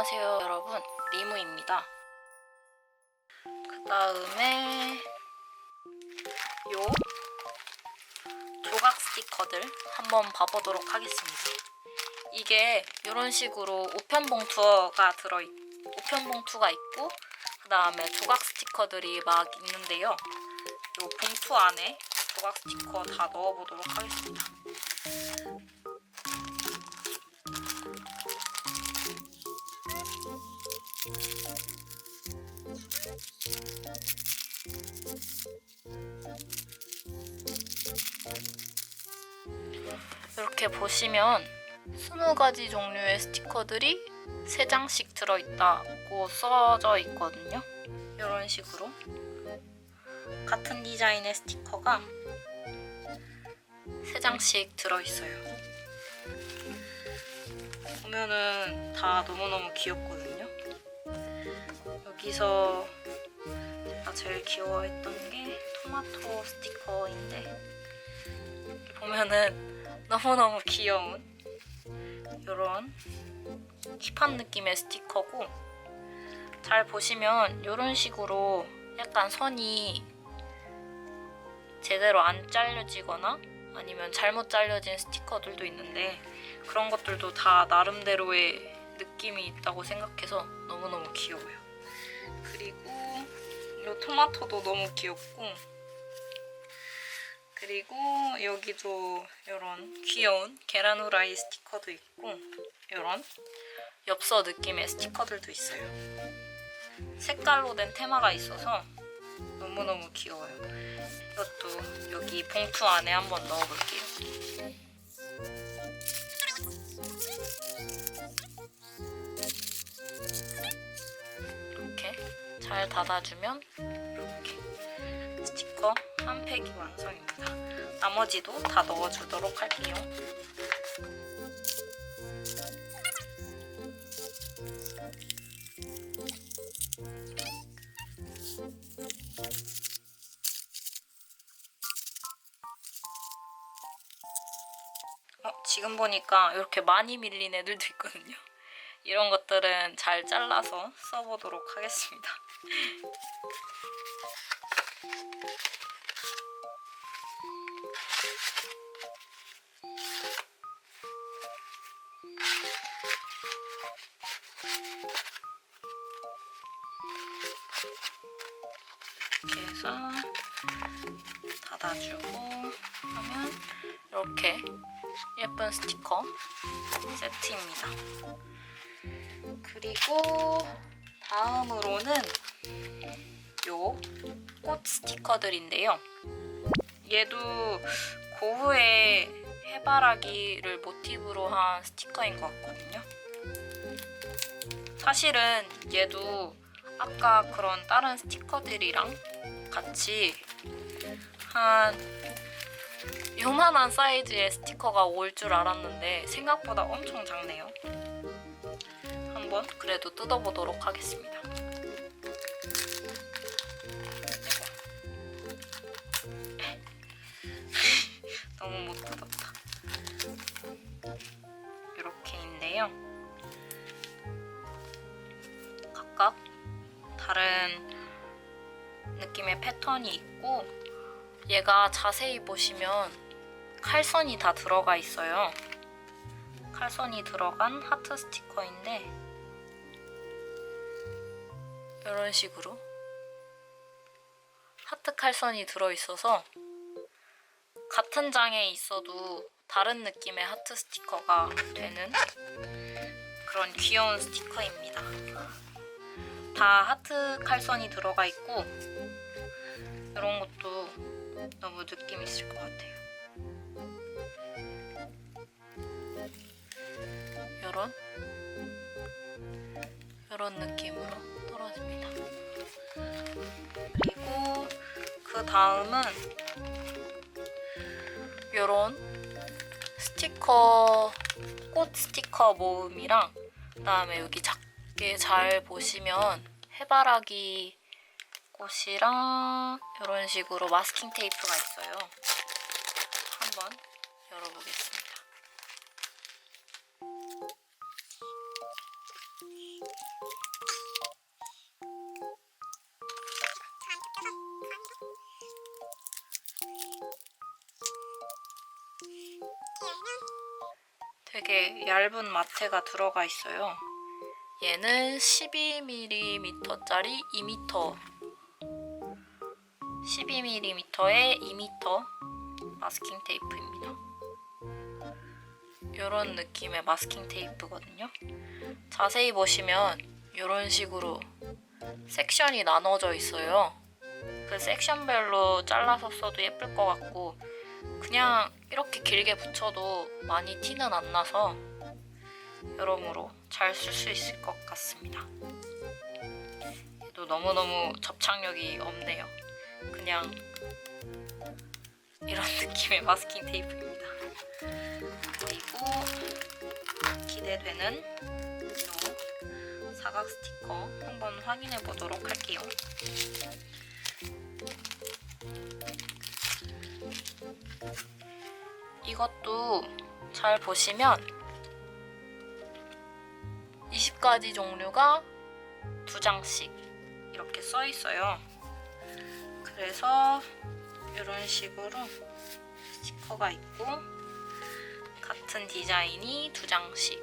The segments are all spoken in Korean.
안녕하세요 여러분. 리무입니다. 그 다음에 요 조각 스티커들 한번 봐보도록 하겠습니다. 이게 이런 식으로 우편 봉투가 들어있 우편 봉투가 있고 그 다음에 조각 스티커들이 막 있는데요. 요 봉투 안에 조각 스티커 다 넣어보도록 하겠습니다 이렇게 보시면 20가지 종류의 스티커들이 3장씩 들어있다고 써져 있거든요. 이런 식으로 같은 디자인의 스티커가 3장씩 들어있어요. 보면은 다 너무너무 귀엽거든요. 여기서 제가 제일 귀여워했던 게 토마토 스티커인데 보면은 너무너무 귀여운 이런 힙한 느낌의 스티커고 잘 보시면 이런 식으로 약간 선이 제대로 안 잘려지거나 아니면 잘못 잘려진 스티커들도 있는데 그런 것들도 다 나름대로의 느낌이 있다고 생각해서 너무너무 귀여워요. 그리고 이 토마토도 너무 귀엽고 그리고 여기도 이런 귀여운 계란 후라이 스티커도 있고 이런 엽서 느낌의 스티커들도 있어요. 색깔로 된 테마가 있어서 너무너무 귀여워요. 이것도 여기 봉투 안에 한번 넣어볼게요. 이렇게 잘 닫아주면 한 팩이 완성입니다. 나머지도 다 넣어주도록 할게요. 어, 지금 보니까 이렇게 많이 밀린 애들도 있거든요. 이런 것들은 잘 잘라서 써보도록 하겠습니다. 이렇게 해서 닫아주고 하면 이렇게 예쁜 스티커 세트입니다. 그리고 다음으로는 요 꽃 스티커들인데요. 얘도 고흐의 해바라기를 모티브로 한 스티커인 것 같거든요. 사실은 얘도 아까 그런 다른 스티커들이랑 같이 한 요만한 사이즈의 스티커가 올 줄 알았는데 생각보다 엄청 작네요. 한번 그래도 뜯어보도록 하겠습니다. 패턴이 있고 얘가 자세히 보시면 칼선이 다 들어가 있어요. 칼선이 들어간 하트 스티커인데 이런 식으로 하트 칼선이 들어있어서 같은 장에 있어도 다른 느낌의 하트 스티커가 되는 그런 귀여운 스티커입니다. 다 하트 칼선이 들어가 있고 이런 것도 너무 느낌 있을 것 같아요. 이런 이런 느낌으로 떨어집니다. 그리고 그 다음은 이런 스티커 꽃 스티커 모음이랑 그다음에 여기 작게 잘 보시면 해바라기 꽃이랑 이런 식으로 마스킹 테이프가 있어요. 한번 열어보겠습니다. 되게 얇은 마테가 들어가 있어요. 얘는 12mm짜리 2m 12mm에 2m 마스킹 테이프입니다. 이런 느낌의 마스킹 테이프거든요. 자세히 보시면 이런 식으로 섹션이 나눠져 있어요. 그 섹션별로 잘라서 써도 예쁠 것 같고 그냥 이렇게 길게 붙여도 많이 티는 안 나서 여러모로 잘 쓸 수 있을 것 같습니다. 얘도 너무너무 접착력이 없네요. 그냥 이런 느낌의 마스킹 테이프입니다. 그리고 기대되는 이 사각 스티커 한번 확인해 보도록 할게요. 이것도 잘 보시면 20가지 종류가 두 장씩 이렇게 써 있어요. 그래서 이런 식으로 스티커가 있고 같은 디자인이 두 장씩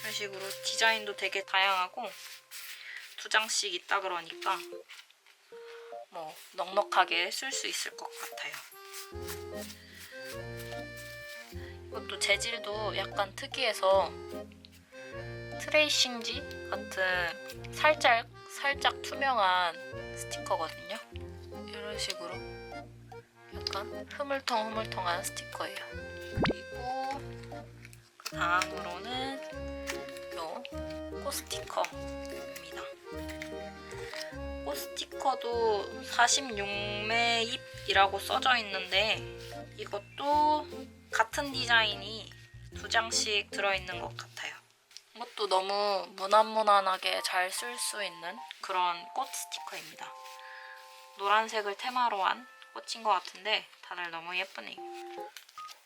이런 식으로 디자인도 되게 다양하고 두 장씩 있다 그러니까 뭐 넉넉하게 쓸 수 있을 것 같아요. 이것도 재질도 약간 특이해서 트레이싱지 같은 살짝 살짝 투명한 스티커거든요. 이런 식으로 약간 흐물텅흐물텅한 스티커예요. 그리고 그 다음으로는 요 꽃스티커입니다. 꽃스티커도 46매입이라고 써져 있는데 이것도 같은 디자인이 두 장씩 들어있는 것 같아요. 이것도 너무 무난무난하게 잘 쓸 수 있는 그런 꽃 스티커입니다. 노란색을 테마로 한 꽃인 것 같은데 다들 너무 예쁘네요.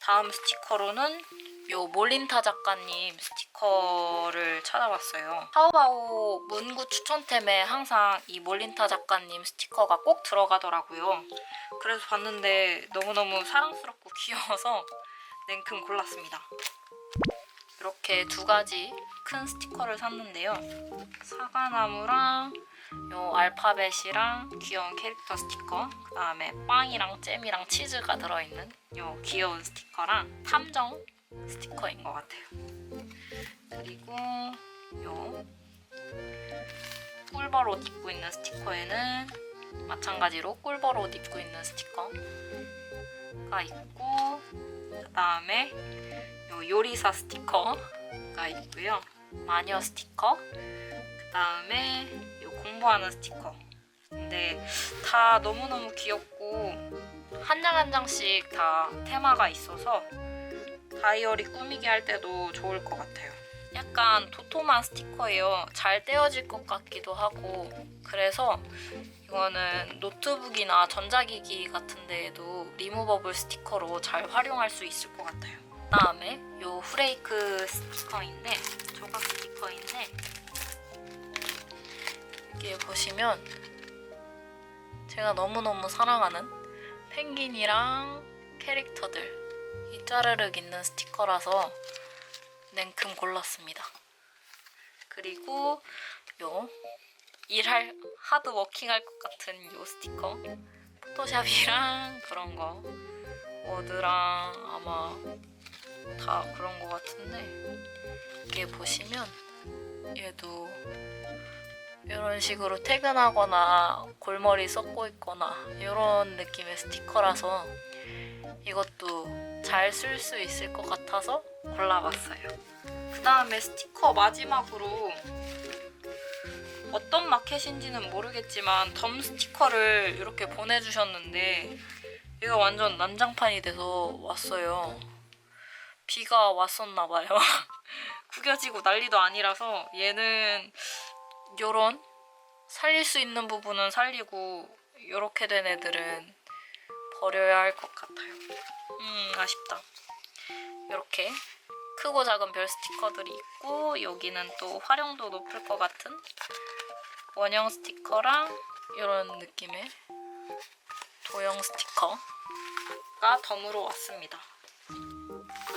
다음 스티커로는 요 몰린타 작가님 스티커를 찾아봤어요. 하우하우 문구 추천템에 항상 이 몰린타 작가님 스티커가 꼭 들어가더라고요. 그래서 봤는데 너무너무 사랑스럽고 귀여워서 냉큼 골랐습니다. 이렇게 두 가지 큰 스티커를 샀는데요. 사과나무랑 요 알파벳이랑 귀여운 캐릭터 스티커 그 다음에 빵이랑 잼이랑 치즈가 들어있는 요 귀여운 스티커랑 탐정 스티커인 것 같아요. 그리고 요 꿀벌 옷 입고 있는 스티커에는 마찬가지로 꿀벌 옷 입고 있는 스티커가 있고 그 다음에 요 요리사 스티커가 있고요. 마녀 스티커 그 다음에 요 공부하는 스티커 근데 다 너무너무 귀엽고 한 장 한 장씩 다 테마가 있어서 다이어리 꾸미기 할 때도 좋을 것 같아요. 약간 도톰한 스티커예요. 잘 떼어질 것 같기도 하고 그래서 이거는 노트북이나 전자기기 같은 데에도 리무버블 스티커로 잘 활용할 수 있을 것 같아요. 그다음에 요 후레이크 스티커인데 조각 스티커인데 여기에 보시면 제가 너무너무 사랑하는 펭귄이랑 캐릭터들 이 짜르륵 있는 스티커라서 냉큼 골랐습니다. 그리고 요 일할 하드 워킹할 것 같은 요 스티커 포토샵이랑 그런 거 워드랑 아마 다 그런 거 같은데 이게 보시면 얘도 이런 식으로 퇴근하거나 골머리 썩고 있거나 이런 느낌의 스티커라서 이것도 잘 쓸 수 있을 것 같아서 골라봤어요. 그 다음에 스티커 마지막으로 어떤 마켓인지는 모르겠지만 덤 스티커를 이렇게 보내주셨는데 얘가 완전 난장판이 돼서 왔어요. 비가 왔었나 봐요. 구겨지고 난리도 아니라서 얘는 요런 살릴 수 있는 부분은 살리고 요렇게 된 애들은 버려야 할 것 같아요. 음 아쉽다. 이렇게 크고 작은 별 스티커들이 있고 여기는 또 활용도 높을 것 같은 원형 스티커랑 이런 느낌의 도형 스티커가 덤으로 왔습니다.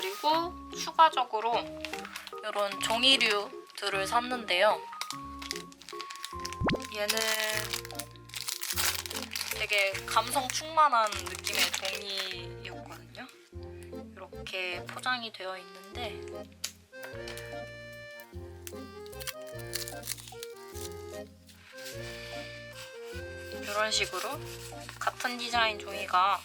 그리고 추가적으로 이런 종이류들을 샀는데요. 얘는 되게 감성 충만한 느낌의 종이였거든요. 이렇게 포장이 되어 있는데 이런 식으로 같은 디자인 종이가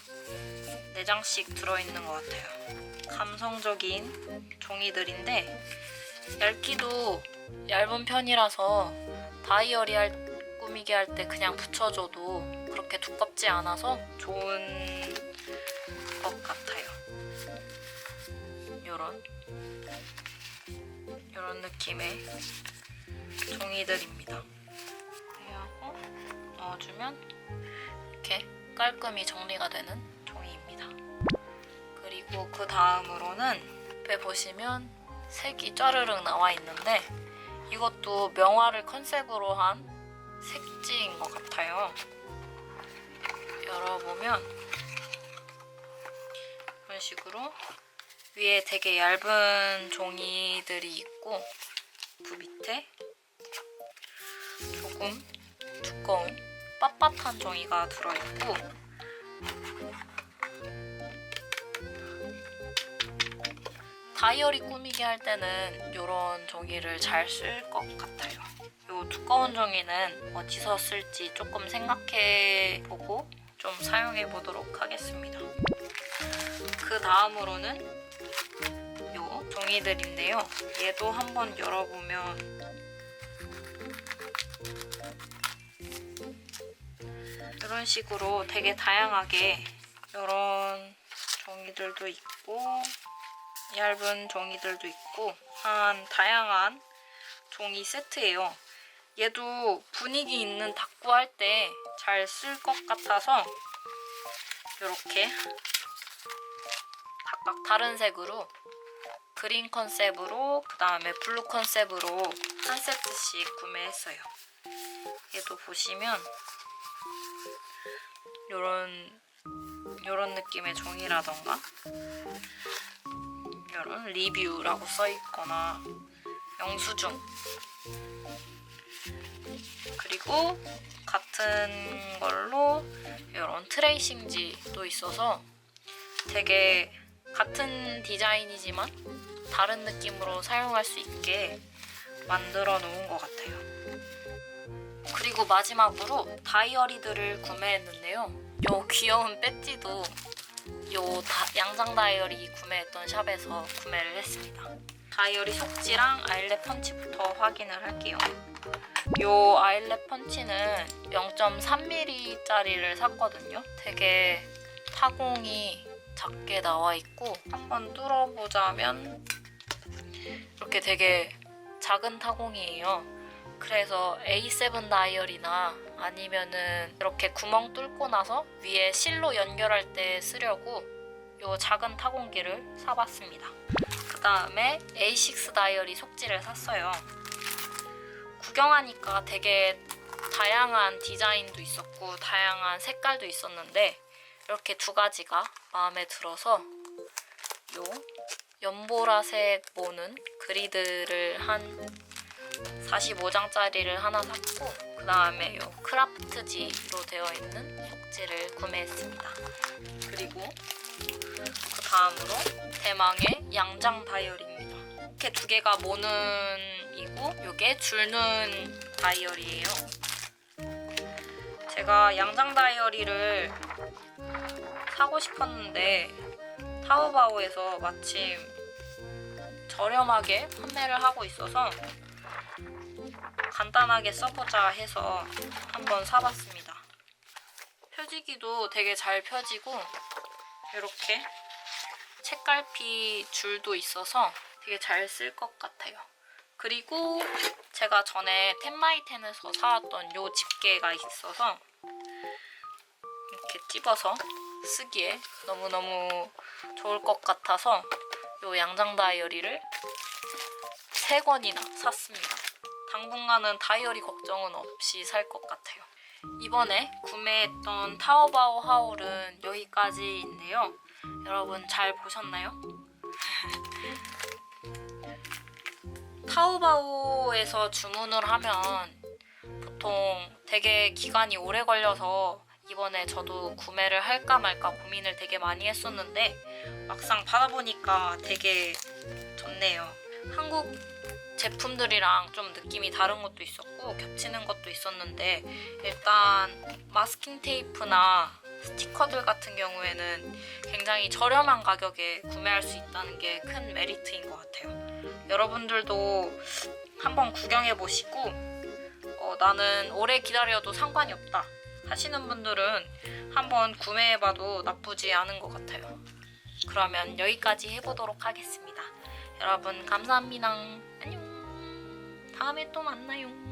4장씩 들어있는 것 같아요. 감성적인 종이들인데 얇기도 얇은 편이라서 다이어리 할, 꾸미기 할 때 그냥 붙여줘도 그렇게 두껍지 않아서 좋은 것 같아요. 요런 요런 느낌의 종이들입니다. 하고 넣어주면 이렇게 깔끔히 정리가 되는 종이입니다. 그리고 그 다음으로는 옆에 보시면 색이 짜르륵 나와 있는데 이것도 명화를 컨셉으로 한 색지인 것 같아요. 열어보면 이런 식으로 위에 되게 얇은 종이들이 있고 그 밑에 조금 두꺼운 빳빳한 종이가 들어있고 다이어리 꾸미기 할 때는 이런 종이를 잘 쓸 것 같아요. 이 두꺼운 종이는 어디서 쓸지 조금 생각해 보고 좀 사용해 보도록 하겠습니다. 그 다음으로는 요 종이들인데요. 얘도 한번 열어보면 이런 식으로 되게 다양하게 이런 종이들도 있고 얇은 종이들도 있고 한 다양한 종이 세트예요. 얘도 분위기 있는 닦고 할 때 잘 쓸 것 같아서 이렇게 각각 다른 색으로 그린 컨셉으로 그 다음에 블루 컨셉으로 한 세트씩 구매했어요. 얘도 보시면 요런 요런 느낌의 종이라던가 요런 리뷰라고 써 있거나 영수증 그리고 같은 걸로 이런 트레이싱지도 있어서 되게 같은 디자인이지만 다른 느낌으로 사용할 수 있게 만들어 놓은 것 같아요. 그리고 마지막으로 다이어리들을 구매했는데요. 요 귀여운 배지도 요 다- 양장 다이어리 구매했던 샵에서 구매를 했습니다. 다이어리 속지랑 아일렛 펀치부터 확인을 할게요. 요 아일렛 펀치는 0.3mm짜리를 샀거든요. 되게 타공이 작게 나와 있고 한번 뚫어보자면 이렇게 되게 작은 타공이에요. 그래서 A7 다이어리나 아니면은 이렇게 구멍 뚫고 나서 위에 실로 연결할 때 쓰려고 요 작은 타공기를 사봤습니다. 그 다음에 A6 다이어리 속지를 샀어요. 구경하니까 되게 다양한 디자인도 있었고 다양한 색깔도 있었는데 이렇게 두 가지가 마음에 들어서 요 연보라색 모는 그리드를 한 45장짜리를 하나 샀고 그 다음에 요 크라프트지로 되어 있는 속지를 구매했습니다. 그리고 그 다음으로 대망의 양장 다이어리입니다. 이렇게 두 개가 모는 이고 요게 줄눈 다이어리예요. 제가 양장 다이어리를 사고 싶었는데 타오바오에서 마침 저렴하게 판매를 하고 있어서 간단하게 써보자 해서 한번 사봤습니다. 펴지기도 되게 잘 펴지고 이렇게 책갈피 줄도 있어서 되게 잘 쓸 것 같아요. 그리고 제가 전에 텐마이텐에서 사왔던 요 집게가 있어서 이렇게 찝어서 쓰기에 너무너무 좋을 것 같아서 요 양장 다이어리를 세 권이나 샀습니다. 당분간은 다이어리 걱정은 없이 살 것 같아요. 이번에 구매했던 타오바오 하울은 여기까지인데요. 여러분 잘 보셨나요? 타오바오에서 주문을 하면 보통 되게 기간이 오래 걸려서 이번에 저도 구매를 할까 말까 고민을 되게 많이 했었는데 막상 받아보니까 되게 좋네요. 한국 제품들이랑 좀 느낌이 다른 것도 있었고 겹치는 것도 있었는데 일단 마스킹 테이프나 스티커들 같은 경우에는 굉장히 저렴한 가격에 구매할 수 있다는 게 큰 메리트인 것 같아요. 여러분들도 한번 구경해 보시고 어, 나는 오래 기다려도 상관이 없다 하시는 분들은 한번 구매해 봐도 나쁘지 않은 것 같아요. 그러면 여기까지 해보도록 하겠습니다. 여러분 감사합니다. 다음에 또 만나요.